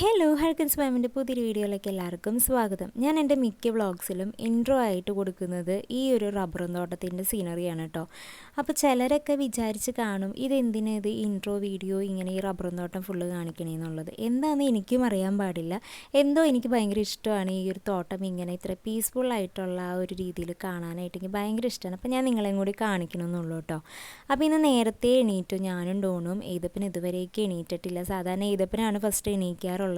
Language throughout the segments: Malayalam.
ഹലോ ഹർക്കൻസ് മാമിന്റെ പുതിയൊരു വീഡിയോയിലേക്ക് എല്ലാവർക്കും സ്വാഗതം. ഞാൻ എന്റെ മിക്ക വ്ളോഗ്സിലും ഇൻട്രോ ആയിട്ട് കൊടുക്കുന്നത് ഈ ഒരു റബ്ബറും തോട്ടത്തിന്റെ സീനറിയാണ് കേട്ടോ അപ്പോൾ ചിലരൊക്കെ വിചാരിച്ച് കാണും ഇതെന്തിനാ ഇത് ഇൻട്രോ വീഡിയോ ഇങ്ങനെ ഈ റബ്ബറും തോട്ടം ഫുള്ള് കാണിക്കണേന്നുള്ളത് എന്താണെന്ന് എനിക്കും അറിയാൻ പാടില്ല. എന്തോ എനിക്ക് ഭയങ്കര ഇഷ്ടമാണ് ഈ ഒരു തോട്ടം ഇങ്ങനെ ഇത്ര പീസ്ഫുൾ ആയിട്ടുള്ള ആ ഒരു രീതിയിൽ കാണാനായിട്ട് എനിക്ക് ഭയങ്കര ഇഷ്ടമാണ്. അപ്പോൾ ഞാൻ നിങ്ങളെയും കൂടി കാണിക്കണമെന്നുള്ളൂ കേട്ടോ അപ്പോൾ ഇന്ന് നേരത്തെ എണീറ്റു ഞാനും ഡോണും ഏതപ്പൻ ഇതുവരേക്ക് എണീറ്റിട്ടില്ല. സാധാരണ ഏതപ്പനാണ് ഫസ്റ്റ് എണീക്കാറുള്ളത്.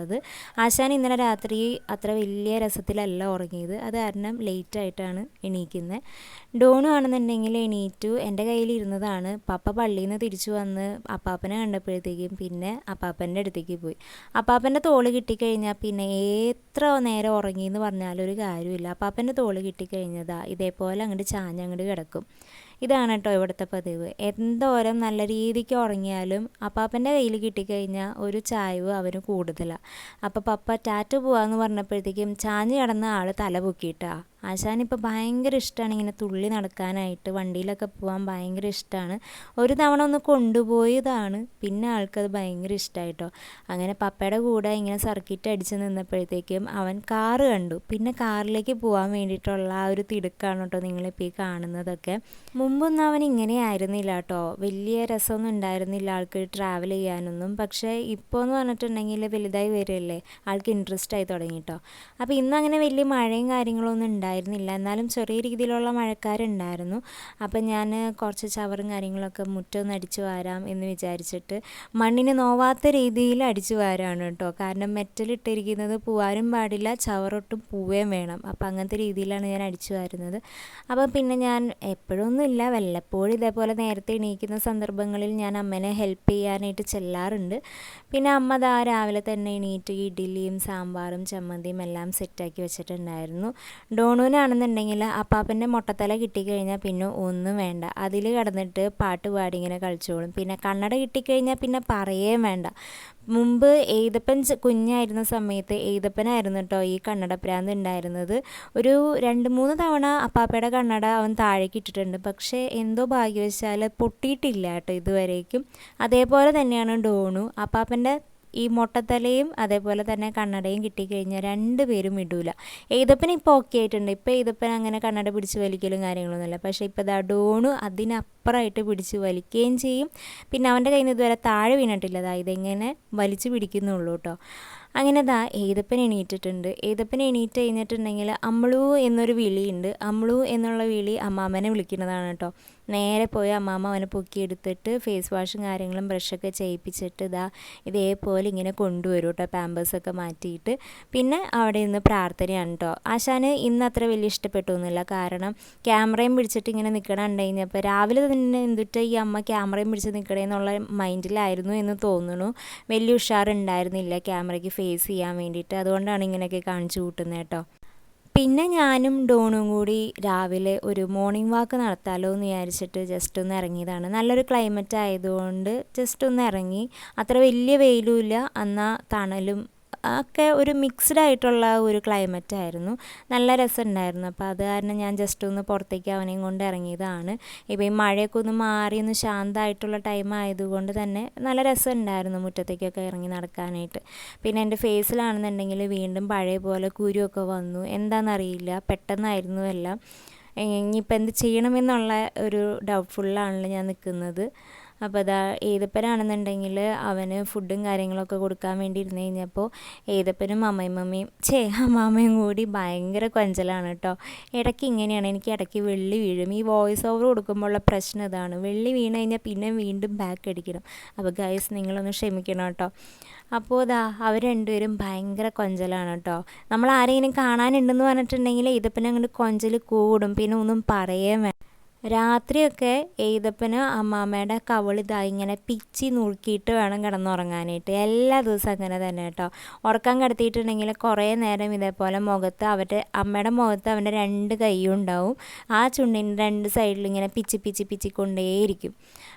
ആശാൻ ഇന്നലെ രാത്രി അത്ര വലിയ രസത്തിലല്ല ഉറങ്ങിയത്. അത് കാരണം ലേറ്റ് ആയിട്ടാണ് എണീക്കുന്നത് ഡോണു ആണെന്നുണ്ടെങ്കിൽ എണീറ്റു. എന്റെ കയ്യിലിരുന്നതാണ് പപ്പ പള്ളിയിൽ നിന്ന് തിരിച്ചു വന്ന് അപ്പാപ്പനെ കണ്ടപ്പോഴത്തേക്കും പിന്നെ അപ്പാപ്പന്റെ അടുത്തേക്ക് പോയി. അപ്പാപ്പന്റെ തോൾ കിട്ടിക്കഴിഞ്ഞാൽ പിന്നെ എത്ര നേരം ഉറങ്ങി എന്ന് പറഞ്ഞാലൊരു കാര്യമില്ല. അപ്പാപ്പന്റെ തോൾ കിട്ടിക്കഴിഞ്ഞതാ ഇതേപോലെ അങ്ങോട്ട് ചാഞ്ഞങ്ങോട്ട് കിടക്കും. ഇതാണ് കേട്ടോ ഇവിടുത്തെ പതിവ്. എന്തോരം നല്ല രീതിക്ക് ഉറങ്ങിയാലും അപ്പാപ്പന്റെ കയ്യിൽ കിട്ടിക്കഴിഞ്ഞാൽ ഒരു ചായവ് അവന് കൂടുതലാണ് അപ്പോൾ പപ്പ ടാറ്റ പോവാന്ന് പറഞ്ഞപ്പോഴത്തേക്കും ചാഞ്ഞ് കിടന്ന ആൾ തല പൊക്കിയിട്ടാ. ആശാനിപ്പോൾ ഭയങ്കര ഇഷ്ടമാണ് ഇങ്ങനെ തുള്ളി നടക്കാനായിട്ട് വണ്ടിയിലൊക്കെ പോകാൻ ഭയങ്കര ഇഷ്ടമാണ് ഒരു തവണ ഒന്ന് കൊണ്ടുപോയതാണ് പിന്നെ ആൾക്കത് ഭയങ്കര ഇഷ്ടമായിട്ടോ അങ്ങനെ പപ്പയുടെ കൂടെ ഇങ്ങനെ സർക്കിറ്റ് അടിച്ച് നിന്നപ്പോഴത്തേക്കും അവൻ കാറ് കണ്ടു. പിന്നെ കാറിലേക്ക് പോകാൻ വേണ്ടിയിട്ടുള്ള ആ ഒരു തിടുക്കാണ് കേട്ടോ നിങ്ങളിപ്പോൾ ഈ കാണുന്നതൊക്കെ. മുമ്പൊന്നും അവൻ ഇങ്ങനെ ആയിരുന്നില്ല കേട്ടോ. വലിയ രസമൊന്നും ഉണ്ടായിരുന്നില്ല ആൾക്ക് ട്രാവൽ ചെയ്യാനൊന്നും. പക്ഷേ ഇപ്പോൾ എന്ന് പറഞ്ഞിട്ടുണ്ടെങ്കിൽ വലുതായി വരില്ലേ ആൾക്ക് ഇൻട്രസ്റ്റ് ആയി തുടങ്ങി കേട്ടോ. അപ്പോൾ ഇന്ന് അങ്ങനെ വലിയ മഴയും കാര്യങ്ങളൊന്നും ഉണ്ടായിരുന്നില്ല. എന്നാലും ചെറിയ രീതിയിലുള്ള മഴക്കാരുണ്ടായിരുന്നു. അപ്പം ഞാൻ കുറച്ച് ചവറും കാര്യങ്ങളൊക്കെ മുറ്റമൊന്ന് അടിച്ചു വാരാം എന്ന് വിചാരിച്ചിട്ട് മണ്ണിന് നോവാത്ത രീതിയിൽ അടിച്ചു വാരാണ് കേട്ടോ. കാരണം മെറ്റലിട്ടിരിക്കുന്നത് പൂവാനും പാടില്ല ചവറൊട്ടും പൂവേം വേണം. അപ്പം അങ്ങനത്തെ രീതിയിലാണ് ഞാൻ അടിച്ചു വാരുന്നത്. അപ്പം പിന്നെ ഞാൻ എപ്പോഴൊന്നുമില്ല വല്ലപ്പോഴും ഇതേപോലെ നേരത്തെ എണീക്കുന്ന സന്ദർഭങ്ങളിൽ ഞാൻ അമ്മേനെ ഹെൽപ്പ് ചെയ്യാനായിട്ട് ചെല്ലാറുണ്ട്. പിന്നെ അമ്മ ദാ രാവിലെ തന്നെ എണീറ്റ് ഇഡ്ഡലിയും സാമ്പാറും ചമ്മന്തിയും എല്ലാം സെറ്റാക്കി വെച്ചിട്ടുണ്ടായിരുന്നു. ഡോണുവിനാണെന്നുണ്ടെങ്കിൽ അപ്പാപ്പന്റെ മുട്ടത്തല കിട്ടിക്കഴിഞ്ഞാൽ പിന്നെ ഒന്നും വേണ്ട. അതിൽ കിടന്നിട്ട് പാട്ട് പാടി ഇങ്ങനെ കളിച്ചോളും. പിന്നെ കണ്ണട കിട്ടിക്കഴിഞ്ഞാൽ പിന്നെ പറയേ വേണ്ട. മുമ്പ് എയ്തപ്പൻ കുഞ്ഞായിരുന്ന സമയത്ത് എയ്തപ്പനായിരുന്നു കേട്ടോ ഈ കണ്ണട പ്രാന്ത് ഉണ്ടായിരുന്നത്. ഒരു രണ്ട് മൂന്ന് തവണ അപ്പാപ്പയുടെ കണ്ണട അവൻ താഴേക്ക് ഇട്ടിട്ടുണ്ട്. പക്ഷേ എന്തോ ഭാഗ്യവശാൽ പൊട്ടിയിട്ടില്ല കേട്ടോ ഇതുവരേക്കും. അതേപോലെ തന്നെയാണ് ഡോണു. അപ്പാപ്പന്റെ ഈ മുട്ടത്തലയും അതേപോലെ തന്നെ കണ്ണടയും കിട്ടിക്കഴിഞ്ഞാൽ രണ്ടുപേരും ഇടൂല. ഏതപ്പന ഇപ്പോൾ ഓക്കെ ആയിട്ടുണ്ട്. ഇപ്പോൾ ഏതപ്പന അങ്ങനെ കണ്ണട പിടിച്ച് വലിക്കലും കാര്യങ്ങളൊന്നുമില്ല പക്ഷേ ഇപ്പോൾ ദാ ഡോണു അതിനപ്പുറമായിട്ട് പിടിച്ച് വലിക്കുകയും ചെയ്യും. പിന്നെ അവന്റെ കയ്യിൽ നിന്ന് ഇതുവരെ താഴെ വീണിട്ടില്ല. അതായത് ഇങ്ങനെ വലിച്ചു പിടിക്കുന്നുള്ളൂ കേട്ടോ അങ്ങനെ ദാ ഏതപ്പൻ എണീറ്റിട്ടുണ്ട്. ഏതപ്പൻ എണീറ്റ് കഴിഞ്ഞിട്ടുണ്ടെങ്കിൽ അമ്മളു എന്നൊരു വിളിയുണ്ട്. അമ്മളു എന്നുള്ള വിളി അമ്മാമ്മനെ വിളിക്കുന്നതാണ് കേട്ടോ. നേരെ പോയി അമ്മാമ്മ അവനെ പൊക്കിയെടുത്തിട്ട് ഫേസ് വാഷും കാര്യങ്ങളും ബ്രഷൊക്കെ ചെയ്യിപ്പിച്ചിട്ട് ഇതാ ഇതേപോലെ ഇങ്ങനെ കൊണ്ടുവരും കേട്ടോ പാമ്പേഴ്സൊക്കെ മാറ്റിയിട്ട്. പിന്നെ അവിടെ നിന്ന് പ്രാർത്ഥനയാണ് കേട്ടോ. ആശാന് ഇന്ന് അത്ര വലിയ ഇഷ്ടപ്പെട്ടൊന്നുമില്ല. കാരണം ക്യാമറയും പിടിച്ചിട്ട് ഇങ്ങനെ നിൽക്കണം കഴിഞ്ഞപ്പോൾ രാവിലെ തന്നെ എന്തിട്ട് ഈ അമ്മ ക്യാമറയും പിടിച്ച് നിൽക്കണേ എന്നുള്ള മൈൻഡിലായിരുന്നു എന്ന് തോന്നുന്നു. വലിയ ഉഷാറുണ്ടായിരുന്നില്ല ക്യാമറയ്ക്ക് ഫേസ് ചെയ്യാൻ വേണ്ടിയിട്ട്. അതുകൊണ്ടാണ് ഇങ്ങനെയൊക്കെ കാണിച്ചു കൂട്ടുന്നത് കേട്ടോ. പിന്നെ ഞാനും ഡോണും കൂടി രാവിലെ ഒരു മോർണിംഗ് വാക്ക് നടത്താലോ എന്ന് വിചാരിച്ചിട്ട് ജസ്റ്റ് ഒന്ന് ഇറങ്ങിയതാണ്. നല്ലൊരു ക്ലൈമറ്റ് ആയതുകൊണ്ട് ജസ്റ്റ് ഒന്ന് ഇറങ്ങി. അത്ര വലിയ വെയിലുമില്ല എന്നാൽ തണലും ഒക്കെ ഒരു മിക്സ്ഡ് ആയിട്ടുള്ള ഒരു ക്ലൈമറ്റ് ആയിരുന്നു. നല്ല രസമുണ്ടായിരുന്നു. അപ്പോൾ അത് കാരണം ഞാൻ ജസ്റ്റ് ഒന്ന് പുറത്തേക്ക് അവനെയും കൊണ്ട് ഇറങ്ങിയതാണ്. ഇപ്പോൾ ഈ മഴയൊക്കെ ഒന്ന് മാറി ഒന്ന് ശാന്തമായിട്ടുള്ള ടൈം ആയതുകൊണ്ട് തന്നെ നല്ല രസമുണ്ടായിരുന്നു മുറ്റത്തേക്കൊക്കെ ഇറങ്ങി നടക്കാനായിട്ട്. പിന്നെ എന്റെ ഫേസിലാണെന്നുണ്ടെങ്കിൽ വീണ്ടും പഴയ പോലെ കുരുവൊക്കെ വന്നു. എന്താണെന്നറിയില്ല പെട്ടെന്നായിരുന്നു എല്ലാം. ഇനിയിപ്പോൾ എന്ത് ചെയ്യണമെന്നുള്ള ഒരു ഡൗട്ട്ഫുള്ളാണല്ലോ ഞാൻ നിൽക്കുന്നത്. അപ്പോൾ അതാ ഏതപ്പനാണെന്നുണ്ടെങ്കിൽ അവന് ഫുഡും കാര്യങ്ങളൊക്കെ കൊടുക്കാൻ വേണ്ടി ഇരുന്ന് കഴിഞ്ഞപ്പോൾ ഏതപ്പനും അമ്മയും മമ്മയും ചേ അമ്മാമ്മയും കൂടി ഭയങ്കര കൊഞ്ചലാണ് കേട്ടോ ഇടയ്ക്ക് ഇങ്ങനെയാണ് എനിക്ക് ഇടയ്ക്ക് വെള്ളി വീഴും. ഈ വോയിസ് ഓവർ കൊടുക്കുമ്പോഴുള്ള പ്രശ്നം ഇതാണ്. വെള്ളി വീണ് കഴിഞ്ഞാൽ പിന്നെ വീണ്ടും ബാക്ക് അടിക്കണം. അപ്പോൾ ഗൈസ് നിങ്ങളൊന്ന് ക്ഷമിക്കണം കേട്ടോ അപ്പോൾ ഇതാ അവർ രണ്ടുപേരും ഭയങ്കര കൊഞ്ചലാണ് കേട്ടോ നമ്മൾ ആരെങ്കിലും കാണാനുണ്ടെന്ന് പറഞ്ഞിട്ടുണ്ടെങ്കിൽ ഇതിപ്പം അങ്ങോട്ട് കൊഞ്ചൽ കൂടും. പിന്നെ ഒന്നും പറയേ വേണം രാത്രിയൊക്കെ എഴുതപ്പന് അമ്മാമ്മയുടെ കവളിതാ ഇങ്ങനെ പിച്ചി നുറുക്കിയിട്ട് വേണം കിടന്നുറങ്ങാനായിട്ട്. എല്ലാ ദിവസവും അങ്ങനെ തന്നെ കേട്ടോ. ഉറക്കം കിടത്തിയിട്ടുണ്ടെങ്കിൽ കുറേ നേരം ഇതേപോലെ മുഖത്ത് അവരുടെ അമ്മയുടെ മുഖത്ത് അവന്റെ രണ്ട് കൈയും ഉണ്ടാവും. ആ ചുണ്ടിന്റെ രണ്ട് സൈഡിൽ ഇങ്ങനെ പിച്ചി പിച്ചി പിച്ചി കൊണ്ടേയിരിക്കും.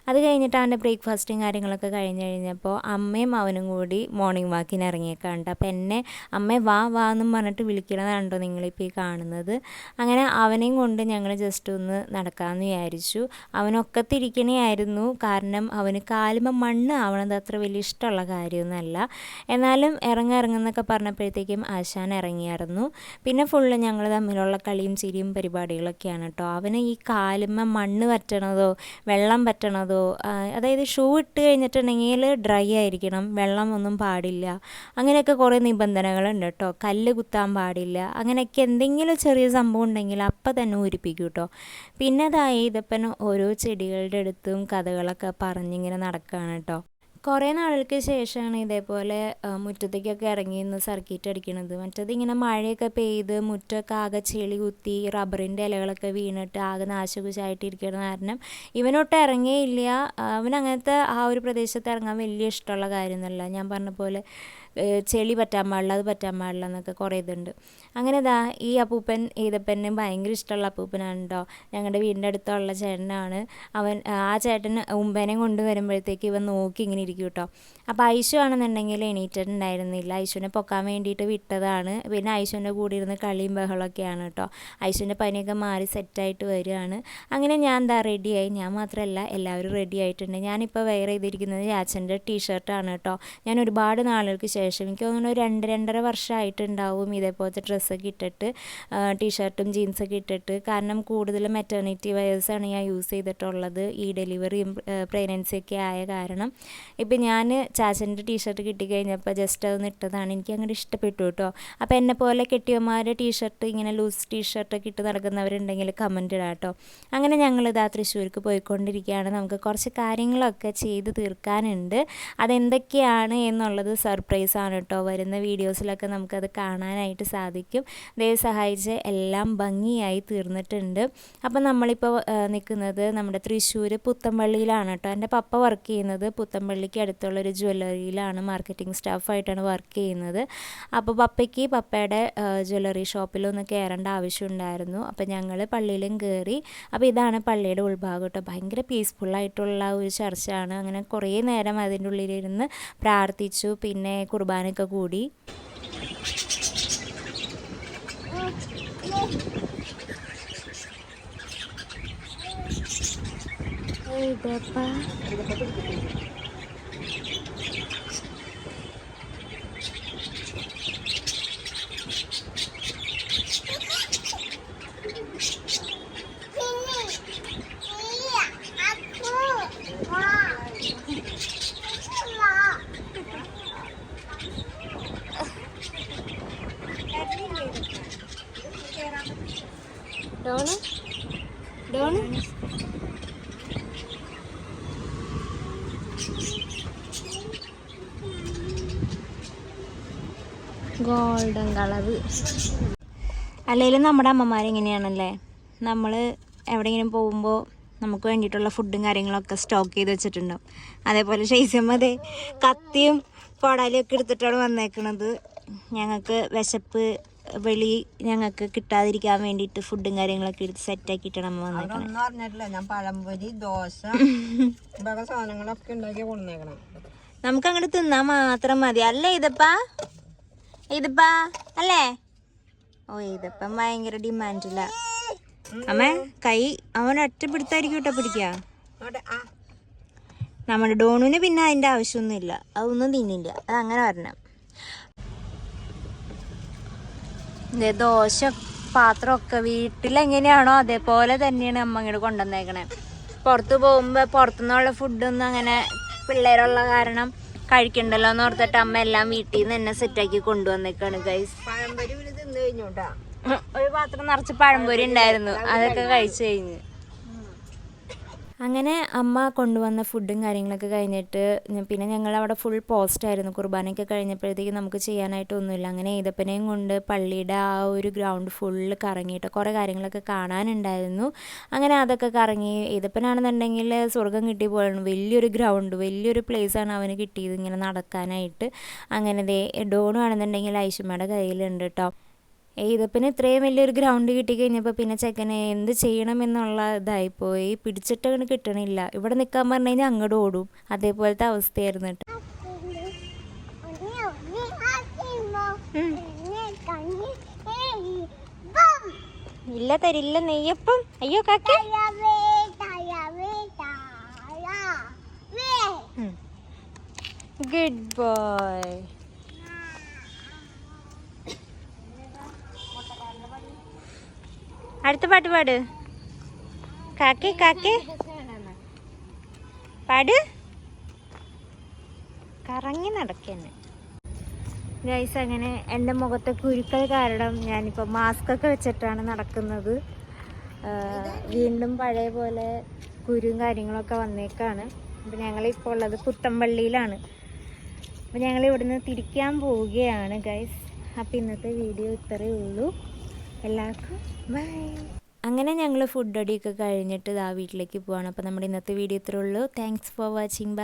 അത് കഴിഞ്ഞിട്ട് അവന്റെ ബ്രേക്ക്ഫാസ്റ്റും കാര്യങ്ങളൊക്കെ കഴിഞ്ഞ് കഴിഞ്ഞപ്പോൾ അമ്മയും അവനും കൂടി മോർണിംഗ് വാക്കിന് ഇറങ്ങിയേക്കാണ്ട് അപ്പോൾ എന്നെ അമ്മ വാ വാ എന്നും പറഞ്ഞിട്ട് വിളിക്കണതാണ്ടോ നിങ്ങളിപ്പോൾ ഈ കാണുന്നത്. അങ്ങനെ അവനെയും കൊണ്ട് ഞങ്ങൾ ജസ്റ്റ് ഒന്ന് നടക്കാൻ കൊടുക്കാമെന്ന് വിചാരിച്ചു. അവനൊക്കത്തിരിക്കണേയായിരുന്നു കാരണം അവന് കാലുമ്പോൾ മണ്ണ് ആവണത് അത്ര വലിയ ഇഷ്ടമുള്ള കാര്യമൊന്നുമല്ല. എന്നാലും ഇറങ്ങിറങ്ങുന്നൊക്കെ പറഞ്ഞപ്പോഴത്തേക്കും ആശാൻ ഇറങ്ങിയായിരുന്നു. പിന്നെ ഫുള്ള് ഞങ്ങൾ തമ്മിലുള്ള കളിയും ചിരിയും പരിപാടികളൊക്കെയാണ് കേട്ടോ. അവന് ഈ കാലുമ്മ മണ്ണ് പറ്റണതോ വെള്ളം പറ്റണതോ അതായത് ഷൂ ഇട്ട് കഴിഞ്ഞിട്ടുണ്ടെങ്കിൽ ഡ്രൈ ആയിരിക്കണം. വെള്ളം ഒന്നും പാടില്ല. അങ്ങനെയൊക്കെ കുറേ നിബന്ധനകളുണ്ട് കേട്ടോ. കല്ല് കുത്താൻ പാടില്ല. അങ്ങനെയൊക്കെ എന്തെങ്കിലും ചെറിയ സംഭവം ഉണ്ടെങ്കിൽ അപ്പം തന്നെ ഊരിപ്പിക്കും കേട്ടോ. പിന്നെ ഇതപ്പൻ ഓരോ ചെടികളുടെ അടുത്തും കഥകളൊക്കെ പറഞ്ഞിങ്ങനെ നടക്കുകയാണ് കേട്ടോ. കുറേ നാളുകൾക്ക് ശേഷമാണ് ഇതേപോലെ മുറ്റത്തേക്കൊക്കെ ഇറങ്ങി നിന്ന് സർക്കിറ്റ് അടിക്കണത്. മറ്റത് ഇങ്ങനെ മഴയൊക്കെ പെയ്ത് മുറ്റമൊക്കെ ആകെ ചെളി കുത്തി റബ്ബറിന്റെ ഇലകളൊക്കെ വീണിട്ട് ആകെ നാശകുശായിട്ടിരിക്കുന്ന കാരണം ഇവനൊട്ട് ഇറങ്ങിയില്ല. അവൻ അങ്ങനത്തെ ആ ഒരു പ്രദേശത്ത് ഇറങ്ങാൻ വലിയ ഇഷ്ടമുള്ള കാര്യമൊന്നുമല്ല. ഞാൻ പറഞ്ഞ പോലെ ചെളി പറ്റാൻ പാടില്ല അത് പറ്റാൻ പാടില്ല എന്നൊക്കെ കുറേ ഇതുണ്ട്. അങ്ങനെ ഇതാ ഈ അപ്പൂപ്പൻ ഈതപ്പനെ ഭയങ്കര ഇഷ്ടമുള്ള അപ്പൂപ്പനാണ് കേട്ടോ ഞങ്ങളുടെ വീടിന്റെ അടുത്തുള്ള ചേട്ടനാണ്. അവൻ ആ ചേട്ടൻ ഉമ്പനെ കൊണ്ടുവരുമ്പോഴത്തേക്ക് ഇവൻ നോക്കി ഇങ്ങനെ ഇരിക്കും കേട്ടോ അപ്പോൾ ഐശു ആണെന്നുണ്ടെങ്കിൽ എണീറ്റിട്ടുണ്ടായിരുന്നില്ല. ഐശുവിനെ പൊക്കാൻ വേണ്ടിയിട്ട് വിട്ടതാണ്. പിന്നെ ഐശുവിന്റെ കൂടെ ഇരുന്ന് കളിയും ബഹളമൊക്കെയാണ് കേട്ടോ ഐശുവിന്റെ പനിയൊക്കെ മാറി സെറ്റായിട്ട് വരികയാണ്. അങ്ങനെ ഞാൻ എന്താ റെഡിയായി ഞാൻ മാത്രമല്ല എല്ലാവരും റെഡി ആയിട്ടുണ്ട്. ഞാനിപ്പോൾ വെയർ ചെയ്തിരിക്കുന്നത് യാച്ചന്റെ ടീഷർട്ടാണ് കേട്ടോ ഞാൻ ഒരുപാട് നാളുകൾക്ക് ശേഷം എനിക്ക് തോന്നുന്നു രണ്ട് രണ്ടര വർഷമായിട്ടുണ്ടാവും ഇതേപോലത്തെ ഡ്രസ്സൊക്കെ ഇട്ടിട്ട് ടീഷർട്ടും ജീൻസൊക്കെ ഇട്ടിട്ട്. കാരണം കൂടുതലും മെറ്റേണിറ്റി വെയേഴ്സാണ് ഞാൻ യൂസ് ചെയ്തിട്ടുള്ളത് ഈ ഡെലിവറിയും പ്രഗ്നൻസി ഒക്കെ ആയ കാരണം. ഇപ്പം ഞാൻ ചാച്ചന്റെ ടീഷർട്ട് കിട്ടിക്കഴിഞ്ഞപ്പോൾ ജസ്റ്റ് അതൊന്ന് ഇട്ടതാണ്. എനിക്ക് അങ്ങോട്ട് ഇഷ്ടപ്പെട്ടു കേട്ടോ. അപ്പോൾ എന്നെ പോലെ കെട്ടിയന്മാരുടെ ടീഷർട്ട് ഇങ്ങനെ ലൂസ് ടീഷർട്ടൊക്കെ ഇട്ട് നടക്കുന്നവരുണ്ടെങ്കിൽ കമന്റ് ഇടാം കേട്ടോ. അങ്ങനെ ഞങ്ങൾ ഇതാ തൃശ്ശൂർക്ക് പോയിക്കൊണ്ടിരിക്കുകയാണ്. നമുക്ക് കുറച്ച് കാര്യങ്ങളൊക്കെ ചെയ്ത് തീർക്കാനുണ്ട്. അതെന്തൊക്കെയാണ് എന്നുള്ളത് സർപ്രൈസ് ആണ് കേട്ടോ. വരുന്ന വീഡിയോസിലൊക്കെ നമുക്കത് കാണാനായിട്ട് സാധിക്കും. ദൈവം സഹായിച്ച് എല്ലാം ഭംഗിയായി തീർന്നിട്ടുണ്ട്. അപ്പം നമ്മളിപ്പോൾ നിൽക്കുന്നത് നമ്മുടെ തൃശ്ശൂർ പുത്തമ്പള്ളിയിലാണ് കേട്ടോ. എന്റെ പപ്പ വർക്ക് ചെയ്യുന്നത് പുത്തമ്പള്ളിക്ക് അടുത്തുള്ള ഒരു ജ്വല്ലറിയിലാണ് മാർക്കറ്റിംഗ് സ്റ്റാഫായിട്ടാണ് വർക്ക് ചെയ്യുന്നത്. അപ്പോൾ പപ്പയ്ക്ക് പപ്പയുടെ ജ്വല്ലറി ഷോപ്പിലൊന്ന് കയറേണ്ട ആവശ്യമുണ്ടായിരുന്നു. അപ്പോൾ ഞങ്ങൾ പള്ളിയിലും കയറി. അപ്പോൾ ഇതാണ് പള്ളിയുടെ ഉൾഭാഗം കേട്ടോ. ഭയങ്കര പീസ്ഫുള്ളായിട്ടുള്ള ഒരു ചർച്ചയാണ്. അങ്ങനെ കുറേ നേരം അതിന്റെ ഉള്ളിലിരുന്ന് പ്രാർത്ഥിച്ചു. പിന്നെ കുർബാനയൊക്കെ കൂടി. ഡോണ്? ഡോണ്? Golden colour. അല്ലെങ്കിലും നമ്മുടെ അമ്മമാരെങ്ങനെയാണല്ലേ നമ്മൾ എവിടെയെങ്കിലും പോകുമ്പോൾ നമുക്ക് വേണ്ടിയിട്ടുള്ള ഫുഡും കാര്യങ്ങളൊക്കെ സ്റ്റോക്ക് ചെയ്ത് വെച്ചിട്ടുണ്ടാവും. അതേപോലെ ശൈസ്യമതേ കത്തിയും കൊടാലും ഒക്കെ എടുത്തിട്ടാണ് വന്നേക്കുന്നത് ഞങ്ങൾക്ക് വിശപ്പ് വെളി ഞങ്ങൾക്ക് കിട്ടാതിരിക്കാൻ വേണ്ടിയിട്ട് ഫുഡും കാര്യങ്ങളൊക്കെ എടുത്ത് സെറ്റാക്കിയിട്ടാണ് അമ്മ വന്നേക്കണത് ഒന്നും അറിഞ്ഞിട്ടില്ല. ഞാൻ പഴംപൊരി ദോശ ഇതൊക്കെ സാധനങ്ങളൊക്കെ ഉണ്ടാക്കി കൊണ്ടുവന്നേക്കണം. നമുക്ക് അങ്ങോട്ട് തിന്നാൻ മാത്രം മതി. അല്ലേ ഇതപ്പാ ഇതപ്പാ അല്ലേ? ഓ ഇതപ്പം ഭയങ്കര ഡിമാൻഡില്ല അമ്മ കൈ അവൻ ഒറ്റ പിടുത്തായിരിക്കും കേട്ടോ പിടിക്കുക നമ്മുടെ ഡോണുവിന് പിന്നെ അതിന്റെ ആവശ്യമൊന്നുമില്ല. അതൊന്നും തിന്നില്ല. അത് അങ്ങനെ വരണം. ദോശ പാത്രമൊക്കെ വീട്ടിലെങ്ങനെയാണോ അതേപോലെ തന്നെയാണ് അമ്മ ഇങ്ങോട്ട് കൊണ്ടുവന്നേക്കണേ. പുറത്ത് പോകുമ്പോൾ പുറത്തുനിന്നുള്ള ഫുഡൊന്നും അങ്ങനെ പിള്ളേരുള്ള കാരണം കഴിക്കണ്ടല്ലോ എന്ന് ഓർത്തിട്ട് അമ്മ എല്ലാം വീട്ടിൽ നിന്ന് തന്നെ സെറ്റാക്കി കൊണ്ടുവന്നേക്കാണ് ഗൈസ് ഒരു പാത്രം നിറച്ച് പഴംപൊരി ഉണ്ടായിരുന്നു. അതൊക്കെ കഴിച്ചു കഴിഞ്ഞ്. അങ്ങനെ അമ്മ കൊണ്ടുവന്ന ഫുഡും കാര്യങ്ങളൊക്കെ കഴിഞ്ഞിട്ട് പിന്നെ ഞങ്ങൾ അവിടെ ഫുൾ പോസ്റ്റ് ആയിരുന്നു. കുർബാനയൊക്കെ കഴിഞ്ഞപ്പോഴത്തേക്ക് നമുക്ക് ചെയ്യാനായിട്ടൊന്നുമില്ല. അങ്ങനെ ഏതപ്പനെയും കൊണ്ട് പള്ളിയുടെ ആ ഒരു ഗ്രൗണ്ട് ഫുള്ള് കറങ്ങിയിട്ട് കുറേ കാര്യങ്ങളൊക്കെ കാണാനുണ്ടായിരുന്നു. അങ്ങനെ അതൊക്കെ കറങ്ങി ഏതപ്പനാണെന്നുണ്ടെങ്കിൽ സ്വർഗം കിട്ടി പോയാണ് വലിയൊരു ഗ്രൗണ്ട് വലിയൊരു പ്ലേസാണ് അവന് കിട്ടിയത് ഇങ്ങനെ നടക്കാനായിട്ട്. അങ്ങനെ ദേ ഡോണു ആണെന്നുണ്ടെങ്കിൽ ഐഷുമ്മയുടെ കയ്യിലുണ്ട് കേട്ടോ എഴുതപ്പിന് ഇത്രയും വലിയൊരു ഗ്രൗണ്ട് കിട്ടി കഴിഞ്ഞപ്പോൾ പിന്നെ ചെക്കനെ എന്ത് ചെയ്യണമെന്നുള്ള ഇതായിപ്പോയി. പിടിച്ചിട്ടങ്ങനെ കിട്ടണില്ല. ഇവിടെ നിൽക്കാൻ പറഞ്ഞു കഴിഞ്ഞാൽ അങ്ങോട്ട് ഓടും. അതേപോലത്തെ അവസ്ഥയായിരുന്നു ഇല്ല തരില്ല നെയ്യപ്പം. അയ്യോ കാക്ക. Good boy. അടുത്ത പാട്ട് പാട്. കാക്കേ കാക്കേ. പാട്. കറങ്ങി നടക്കന്നെ. ഗൈസ് അങ്ങനെ എന്റെ മുഖത്തെ കുരുക്കൾ കാരണം ഞാനിപ്പോൾ മാസ്ക് ഒക്കെ വെച്ചിട്ടാണ് നടക്കുന്നത്. വീണ്ടും പഴയ പോലെ കുരും കാര്യങ്ങളൊക്കെ വന്നേക്കാണ്. അപ്പം ഞങ്ങളിപ്പോൾ ഉള്ളത് പുത്തമ്പള്ളിയിലാണ്. അപ്പം ഞങ്ങൾ ഇവിടുന്ന് തിരിക്കാൻ പോവുകയാണ് ഗൈസ് അപ്പം ഇന്നത്തെ വീഡിയോ ഇത്രയേ ഉള്ളൂ. എല്ലാവർക്കും ബൈ. അങ്ങനെ ഞങ്ങൾ ഫുഡ് അടിയൊക്കെ കഴിഞ്ഞിട്ട് ആ വീട്ടിലേക്ക് പോവാണ്. അപ്പോൾ നമ്മുടെ ഇന്നത്തെ വീഡിയോ ഇത്രയുള്ളൂ താങ്ക്സ് ഫോർ വാച്ചിങ് ബൈ